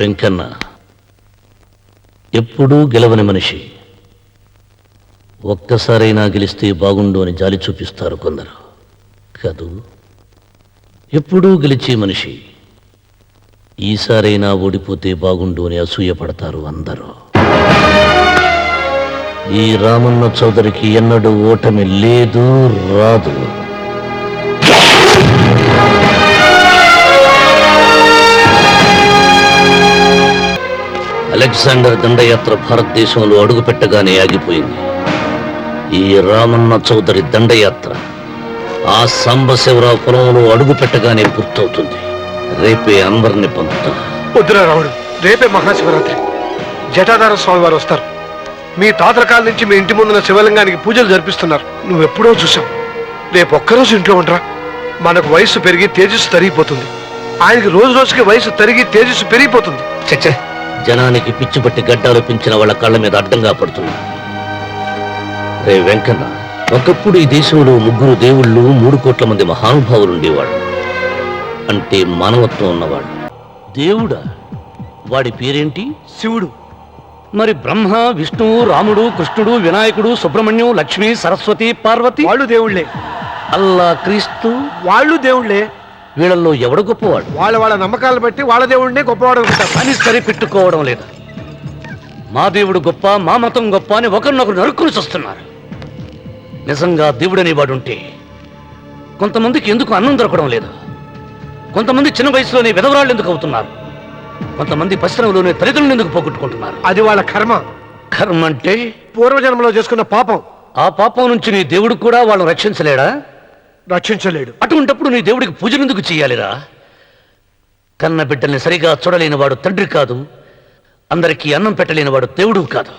వెంకన్న ఎప్పుడూ గెలవని మనిషి. ఒక్కసారైనా గెలిస్తే బాగుండు అని జాలి చూపిస్తారు కొందరు. కాదు ఎప్పుడూ గెలిచే మనిషి ఈసారైనా ఓడిపోతే బాగుండు అని అసూయపడతారు అందరూ. ఈ రామన్న చౌదరికి ఎన్నడూ ఓటమి లేదు రాదు. అలెగ్జాండర్ దండయాత్ర భారతదేశంలో అడుగుపెట్టగానే ఆగిపోయింది. ఈ రామన్న చౌదరి దండయాత్ర ఆ సాంబశివరావు పొలంలో అడుగుపెట్టగానే పూర్తవుతుంది. రేపే అందరిని పంపుతా. వద్దురా రావుడు రేపే మహాశివరాత్రి. జటాధార స్వామి వారు వస్తారు. మీ తాతల కాలం నుంచి మీ ఇంటి ముందున్న శివలింగానికి పూజలు జరిపిస్తున్నారు. నువ్వెప్పుడో చూసావు రేపు ఒక్కరోజు ఇంట్లో ఉండరా. మనకు వయసు పెరిగి తేజస్సు తరిగిపోతుంది. ఆయనకి రోజు రోజుకి వయసు తరిగి తేజస్సు పెరిగిపోతుంది. చచ్చే జనానికి పిచ్చి పట్టి గడ్డాలు పెంచిన వాళ్ళ కళ్ళ మీద అడ్డంగా పడుతున్నా రే వెంకన్న ఒకప్పుడు ఈ దేశంలో ముగ్గురు దేవుళ్ళు మూడు కోట్ల మంది మహానుభావులు ఉండేవాడు అంటే మానవత్వం ఉన్నవాడు దేవుడా వాడి పేరేంటి? శివుడు. మరి బ్రహ్మ విష్ణువు రాముడు కృష్ణుడు వినాయకుడు సుబ్రహ్మణ్యం లక్ష్మి సరస్వతి పార్వతి? వాళ్ళు దేవుళ్ళే. అల్లా క్రీస్తు? వాళ్ళు దేవుళ్ళే. వీళ్ళల్లో ఎవడు గొప్పవాడు? వాళ్ళ వాళ్ళ నమ్మకాలు బట్టి వాళ్ళ దేవుడినే గొప్పవాడు అని సరిపెట్టుకోవడం లేదు. మా దేవుడు గొప్ప మా మతం గొప్ప అని ఒకరినొకరు నరుక్కుని వస్తున్నారు నిజంగా దేవుడనే వాడు ఉంటే కొంతమందికి ఎందుకు అన్నం దొరకడం లేదు? కొంతమంది చిన్న వయసులోనే విధవరాళ్ళు ఎందుకు అవుతున్నారు? కొంతమంది పశ్చిమలోనే తల్లిదండ్రులు ఎందుకు పోగొట్టుకుంటున్నారు? అది వాళ్ళ కర్మ. కర్మ అంటే పూర్వజన్మలో చేసుకున్న పాపం. ఆ పాపం నుంచి నీ దేవుడు కూడా వాళ్ళని రక్షించలేడా? రక్షించలేడు. అటువంటప్పుడు నీ దేవుడికి పూజ ఎందుకు చేయాలిరా? కన్న బిడ్డల్ని సరిగా చూడలేని వాడు తండ్రి కాదు అందరికీ అన్నం పెట్టలేని వాడు దేవుడు కాదు.